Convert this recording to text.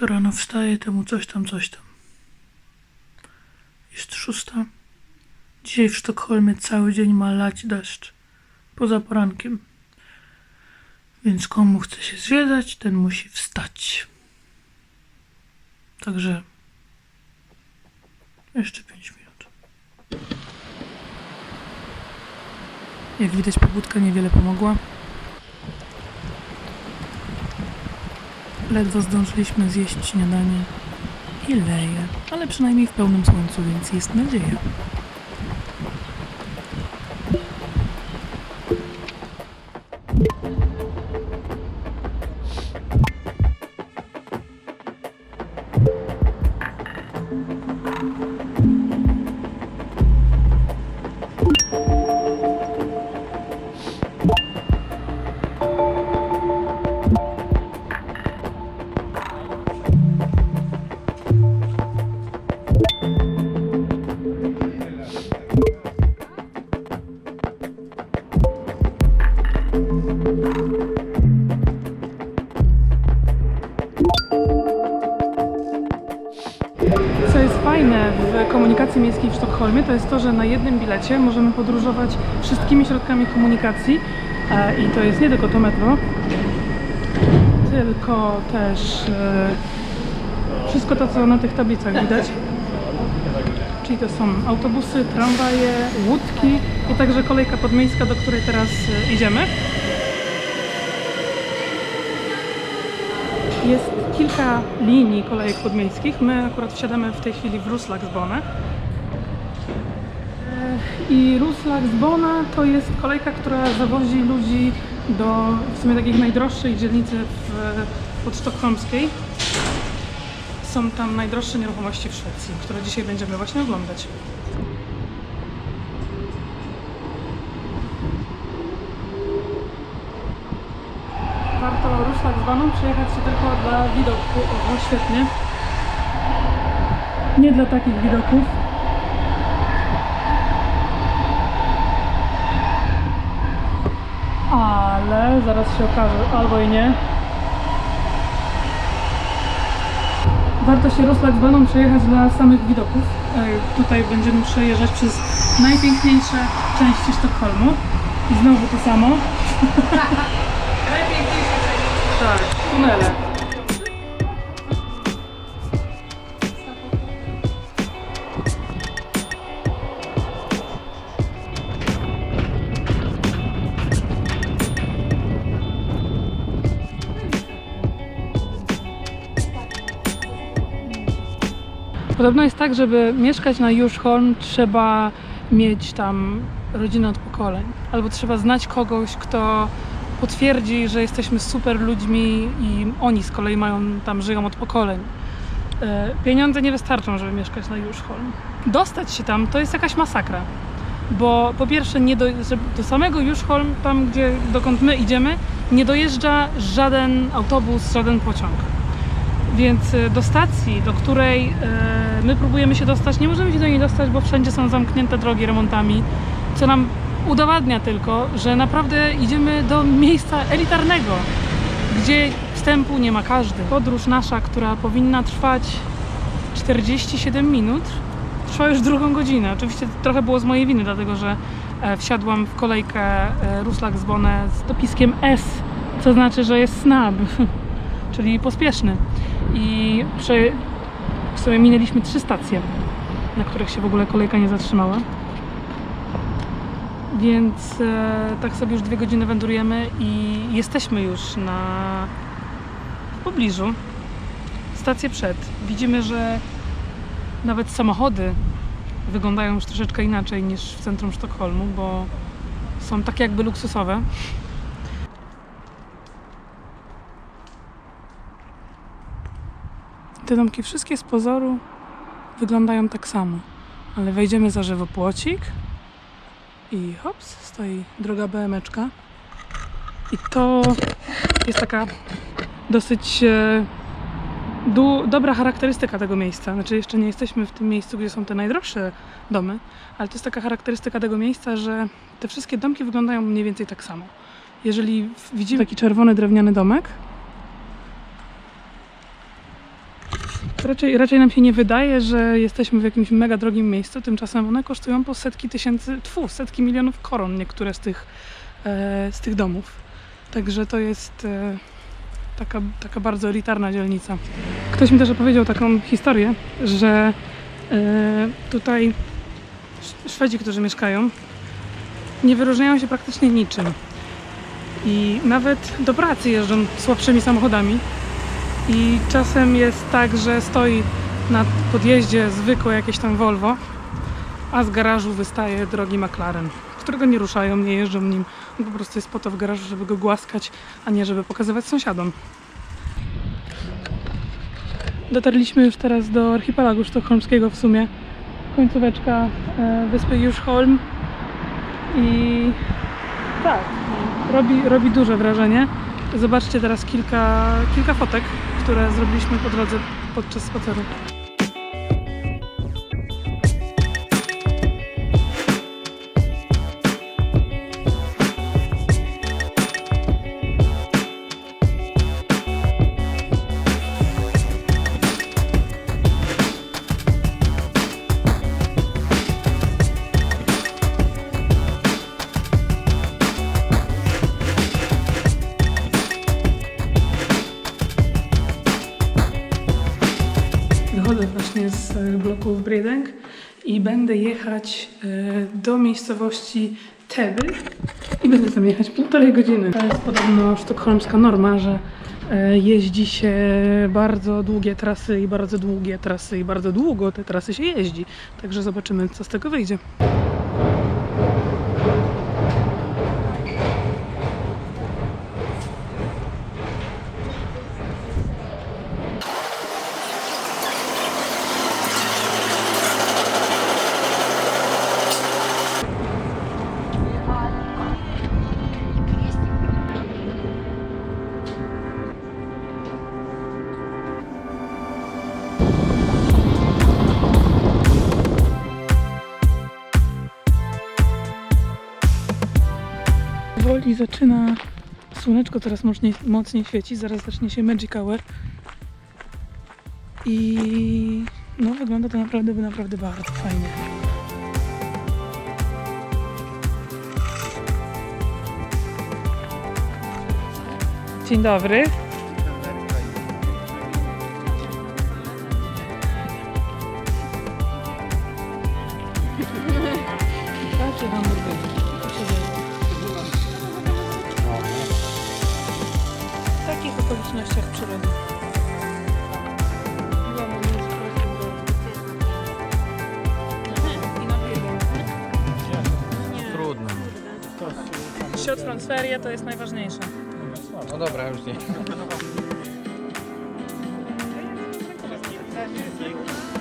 Kto rano wstaje, temu coś tam, coś tam. Jest szósta. Dzisiaj w Sztokholmie cały dzień ma lać deszcz. Poza porankiem. Więc komu chce się zwiedzać, ten musi wstać. Także jeszcze 5 minut. Jak widać, pobudka niewiele pomogła. Ledwo zdążyliśmy zjeść śniadanie i leje, ale przynajmniej w pełnym słońcu, więc jest nadzieja. Co jest fajne w komunikacji miejskiej w Sztokholmie, to jest to, że na jednym bilecie możemy podróżować wszystkimi środkami komunikacji e, i to jest nie tylko to metro, tylko też e, wszystko to, co na tych tablicach widać. Czyli to są autobusy, tramwaje, łódki i także kolejka podmiejska, do której teraz e, idziemy. Jest kilka linii kolejek podmiejskich. My akurat wsiadamy w tej chwili w Ruslagsbane. E, I Ruslagsbana to jest kolejka, która zawozi ludzi do w sumie takich najdroższych dzielnicy w, podsztokholmskiej. Są tam najdroższe nieruchomości w Szwecji, które dzisiaj będziemy właśnie oglądać. Warto Ruslagsbaną przejechać się tylko dla widoku. O, świetnie. Nie dla takich widoków. Ale zaraz się okaże, albo i nie. Warto się Ruslagsbaną przejechać dla samych widoków. E, Tutaj będziemy przejeżdżać przez najpiękniejsze części Sztokholmu. I znowu to samo. Tak, tunele. Podobno jest tak, żeby mieszkać na Juszholm trzeba mieć tam rodzinę od pokoleń. Albo trzeba znać kogoś, kto potwierdzi, że jesteśmy super ludźmi i oni z kolei mają tam żyją od pokoleń. E, Pieniądze nie wystarczą, żeby mieszkać na Juszholm. Dostać się tam to jest jakaś masakra. Bo po pierwsze nie do, do samego Juszholm, tam gdzie dokąd my idziemy, nie dojeżdża żaden autobus, żaden pociąg. Więc e, do stacji, do której e, my próbujemy się dostać, nie możemy się do niej dostać, bo wszędzie są zamknięte drogi remontami, co nam udowadnia tylko, że naprawdę idziemy do miejsca elitarnego, gdzie wstępu nie ma każdy. Podróż nasza, która powinna trwać 47 minut, trwa już drugą godzinę. Oczywiście trochę było z mojej winy, dlatego że e, wsiadłam w kolejkę e, Ruslagsbonę z dopiskiem S, co znaczy, że jest snab, czyli pospieszny. I przy, w sumie minęliśmy trzy stacje, na których się w ogóle kolejka nie zatrzymała. Więc e, tak sobie już dwie godziny wędrujemy i jesteśmy już na w pobliżu. Stację przed. Widzimy, że nawet samochody wyglądają już troszeczkę inaczej niż w centrum Sztokholmu, bo są tak jakby luksusowe. Te domki wszystkie z pozoru wyglądają tak samo, ale wejdziemy za żywopłocik i hops, stoi droga BMeczka. I to jest taka dosyć e, du- dobra charakterystyka tego miejsca. Znaczy, jeszcze nie jesteśmy w tym miejscu, gdzie są te najdroższe domy, ale to jest taka charakterystyka tego miejsca, że te wszystkie domki wyglądają mniej więcej tak samo. Jeżeli widzimy taki czerwony drewniany domek, Raczej, raczej nam się nie wydaje, że jesteśmy w jakimś mega drogim miejscu, tymczasem one kosztują po setki tysięcy, tfu, setki milionów koron niektóre z tych, e, z tych domów. Także to jest e, taka, taka bardzo elitarna dzielnica. Ktoś mi też opowiedział taką historię, że e, tutaj Sz- Szwedzi, którzy mieszkają, nie wyróżniają się praktycznie niczym. I nawet do pracy jeżdżą słabszymi samochodami. I czasem jest tak, że stoi na podjeździe zwykłe jakieś tam Volvo, a z garażu wystaje drogi McLaren, którego nie ruszają, nie jeżdżą nim. On po prostu jest po to w garażu, żeby go głaskać, a nie żeby pokazywać sąsiadom. Dotarliśmy już teraz do archipelagu sztokholmskiego w sumie. Końcóweczka e, wyspy Juszholm. I tak, robi, robi duże wrażenie. Zobaczcie teraz kilka, kilka fotek, które zrobiliśmy po drodze podczas spaceru. Bloku w Bredeng i będę jechać e, do miejscowości Teby i będę tam jechać półtorej godziny. To jest podobno sztokholmska norma, że e, jeździ się bardzo długie trasy i bardzo długie trasy i bardzo długo te trasy się jeździ. Także zobaczymy, co z tego wyjdzie. Woli zaczyna słoneczko coraz mocniej, mocniej świeci, zaraz zacznie się Magic Hour. I no wygląda to naprawdę, naprawdę bardzo fajnie. Dzień dobry. Siot transferia to jest najważniejsze. No dobra, już nie.